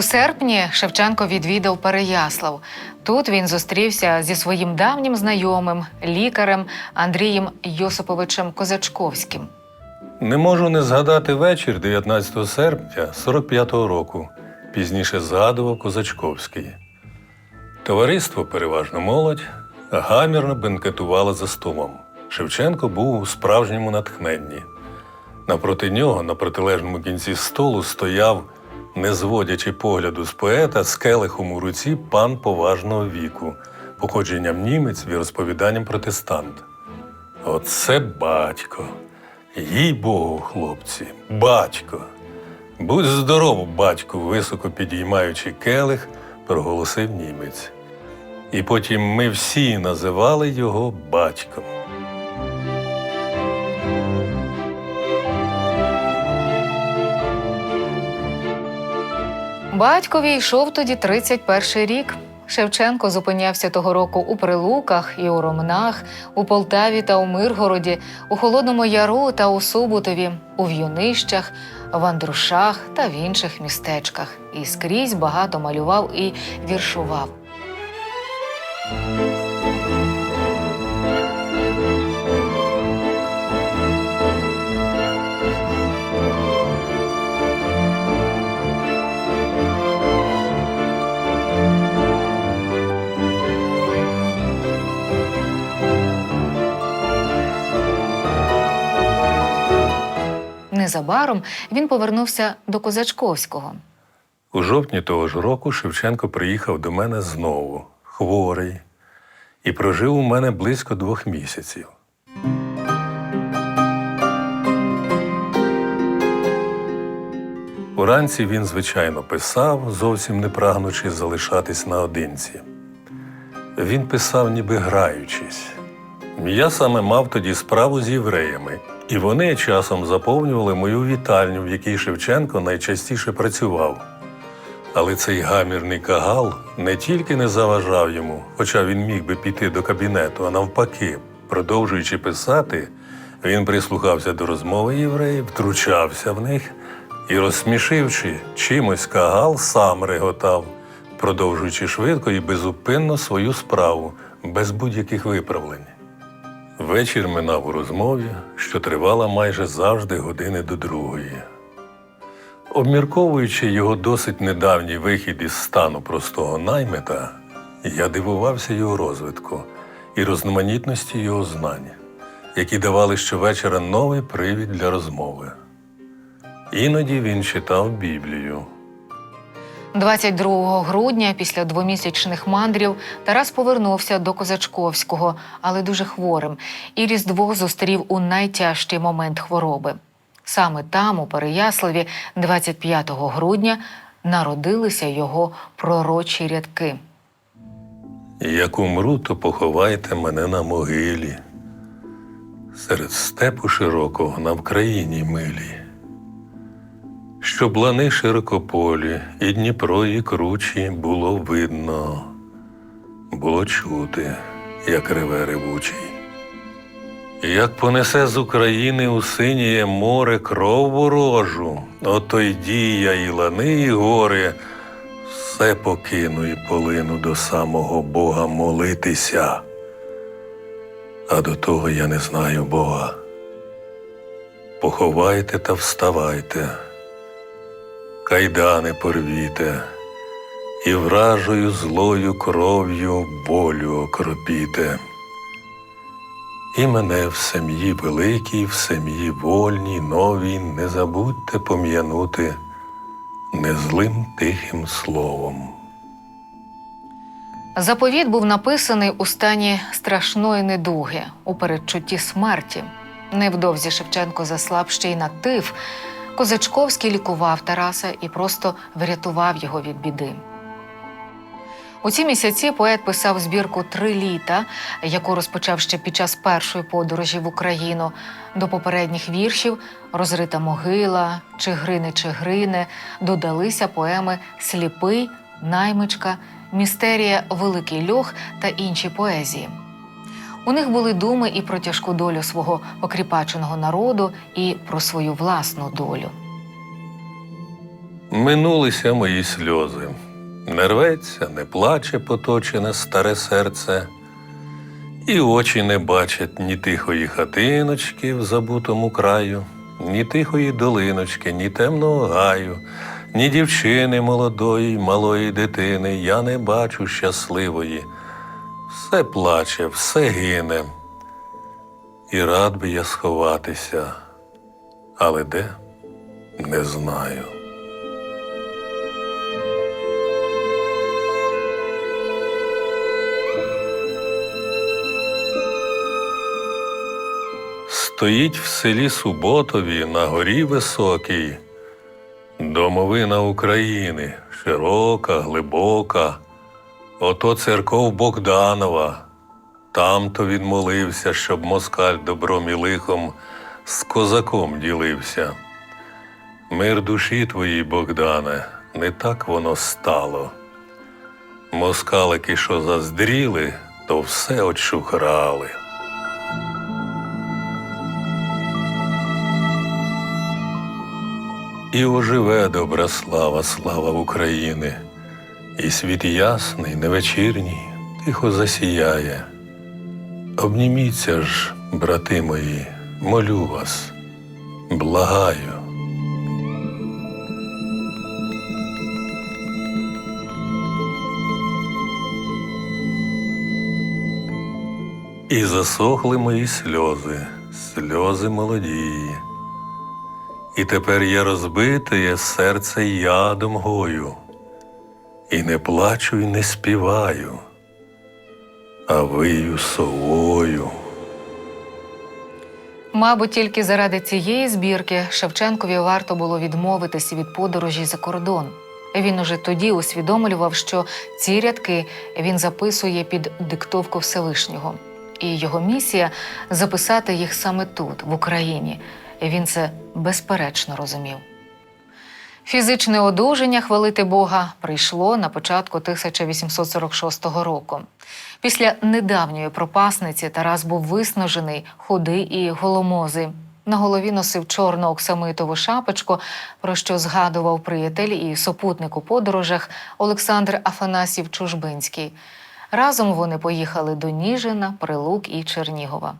У серпні Шевченко відвідав Переяслав. Тут він зустрівся зі своїм давнім знайомим, лікарем Андрієм Йосиповичем Козачковським. Не можу не згадати вечір 19 серпня 45-го року. Пізніше згадував Козачковський. Товариство, переважно молодь, гамірно бенкетувало за столом. Шевченко був у справжньому натхненні. Напроти нього, на протилежному кінці столу, стояв, не зводячи погляду з поета, з келихом у руці пан поважного віку, походженням німець і розповіданням протестант. Оце батько. Їй Богу, хлопці, батько. Будь здоров, батьку, високо підіймаючи келих, проголосив німець. І потім ми всі називали його батьком. Батькові йшов тоді 31 рік. Шевченко зупинявся того року у Прилуках і у Ромнах, у Полтаві та у Миргороді, у Холодному Яру та у Суботові, у В'юнищах, в Андрушах та в інших містечках. І скрізь багато малював і віршував. Незабаром він повернувся до Козачковського. У жовтні того ж року Шевченко приїхав до мене знову, хворий, і прожив у мене близько двох місяців. Уранці він, звичайно, писав, зовсім не прагнучи залишатись наодинці. Він писав, ніби граючись. Я саме мав тоді справу з євреями, і вони часом заповнювали мою вітальню, в якій Шевченко найчастіше працював. Але цей гамірний кагал не тільки не заважав йому, хоча він міг би піти до кабінету, а навпаки, продовжуючи писати, він прислухався до розмови євреїв, втручався в них і, розсмішивши чимось кагал, сам реготав, продовжуючи швидко і безупинно свою справу, без будь-яких виправлень. Вечір минав у розмові, що тривала майже завжди години до другої. Обмірковуючи його досить недавній вихід із стану простого наймита, я дивувався його розвитку і розноманітності його знань, які давали щовечора новий привід для розмови. Іноді він читав Біблію. 22 грудня, після двомісячних мандрів, Тарас повернувся до Козачковського, але дуже хворим, і Різдво зустрів у найтяжчий момент хвороби. Саме там, у Переяславі, 25 грудня, народилися його пророчі рядки. Як умру, то поховайте мене на могилі, серед степу широкого на Вкраїні милій. Щоб лани широкополі, і Дніпро, і кручі було видно, було чути, як реве ревучий. Як понесе з України у синіє море кров ворожу, ото йді я і лани, і гори, все покину і полину до самого Бога молитися. А до того я не знаю Бога. Поховайте та вставайте, кайдани порвіте, і вражою злою кров'ю болю окропіте. І мене в сім'ї великій, в сім'ї вольній, новій не забудьте пом'янути незлим тихим словом. Заповіт був написаний у стані страшної недуги, у передчутті смерті. Невдовзі Шевченко заслаб ще й на тиф. Козачковський лікував Тараса і просто врятував його від біди. У ці місяці поет писав збірку Три літа, яку розпочав ще під час першої подорожі в Україну. До попередніх віршів Розрита могила, Чигрини Чигрини додалися поеми Сліпий, Наймичка, Містерія Великий льох та інші поезії. У них були думи і про тяжку долю свого окріпаченого народу, і про свою власну долю. Минулися мої сльози. Не рветься, не плаче поточене старе серце, і очі не бачать ні тихої хатиночки в забутому краю, ні тихої долиночки, ні темного гаю, ні дівчини молодої, малої дитини. Я не бачу щасливої. Все плаче, все гине. І рад би я сховатися, але де не знаю. Стоїть в селі Суботові на горі високій, домовина України, широка, глибока. Ото церков Богданова. Там-то він молився, щоб москаль добром і лихом з козаком ділився. Мир душі твоїй, Богдане, не так воно стало. Москалики, що заздріли, то все очухрали. І оживе добра слава, слава України, і світ ясний, невечірній, тихо засіяє. Обніміться ж, брати мої, молю вас, благаю. І засохли мої сльози, сльози молодії. І тепер я розбитає серце ядом гою, і не плачу, і не співаю, а вию совою. Мабуть, тільки заради цієї збірки Шевченкові варто було відмовитися від подорожі за кордон. Він уже тоді усвідомлював, що ці рядки він записує під диктовку Всевишнього, і його місія записати їх саме тут, в Україні. Він це безперечно розумів. Фізичне одужання хвалити Бога прийшло на початку 1846 року. Після недавньої пропасниці Тарас був виснажений, худий і голомозий. На голові носив чорну оксамитову шапочку, про що згадував приятель і супутник у подорожах Олександр Афанасів Чужбинський. Разом вони поїхали до Ніжина, Прилук і Чернігова.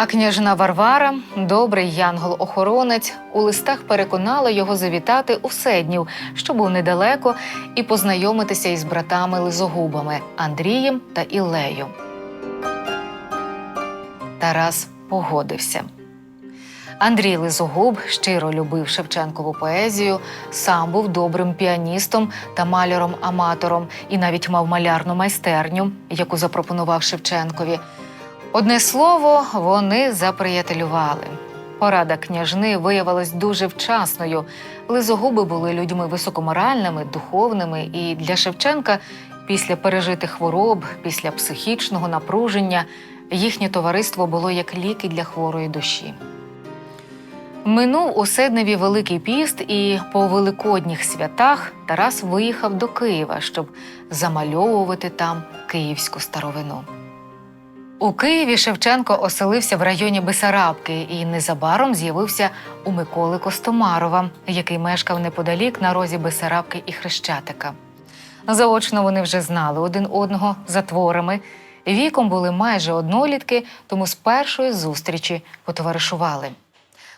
А княжна Варвара, добрий янгол-охоронець, у листах переконала його завітати у Седнів, що був недалеко, і познайомитися із братами Лизогубами Андрієм та Іллею. Тарас погодився. Андрій Лизогуб щиро любив Шевченкову поезію, сам був добрим піаністом та маляром-аматором і навіть мав малярну майстерню, яку запропонував Шевченкові. Одне слово, вони заприятелювали. Порада княжни виявилась дуже вчасною. Лизогуби були людьми високоморальними, духовними, і для Шевченка після пережитих хвороб, після психічного напруження, їхнє товариство було як ліки для хворої душі. Минув у Седневі Великий піст, і по великодніх святах Тарас виїхав до Києва, щоб замальовувати там київську старовину. У Києві Шевченко оселився в районі Бесарабки і незабаром з'явився у Миколи Костомарова, який мешкав неподалік на розі Бесарабки і Хрещатика. Заочно вони вже знали один одного за творами. Віком були майже однолітки, тому з першої зустрічі потоваришували.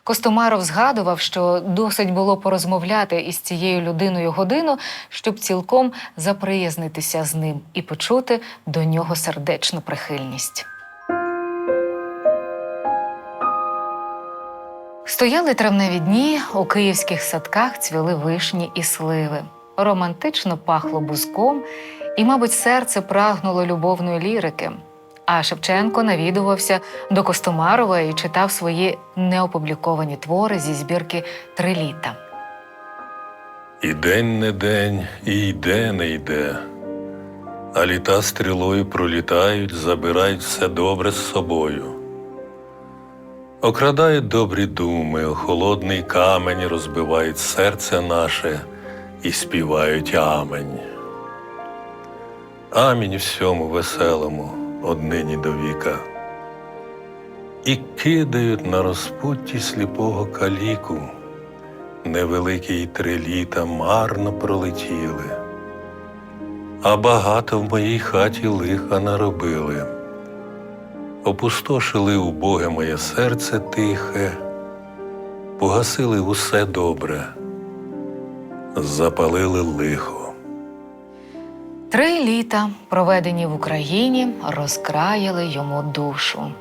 Костомаров згадував, що досить було порозмовляти із цією людиною годину, щоб цілком заприязнитися з ним і почути до нього сердечну прихильність. Стояли травневі дні, у київських садках цвіли вишні і сливи. Романтично пахло бузком, і, мабуть, серце прагнуло любовної лірики. А Шевченко навідувався до Костомарова і читав свої неопубліковані твори зі збірки Три літа. І день не день, і йде не йде. А літа стрілою пролітають, забирають все добре з собою. Окрадають добрі думи, холодний камень розбивають серце наше і співають амень. Амінь всьому веселому, однині до віка. і кидають на розпутті сліпого каліку. Невеликі й три літа марно пролетіли, а багато в моїй хаті лиха наробили. Опустошили убоге моє серце тихе, погасили усе добре, запалили лихо. Три літа, проведені в Україні, розкраїли йому душу.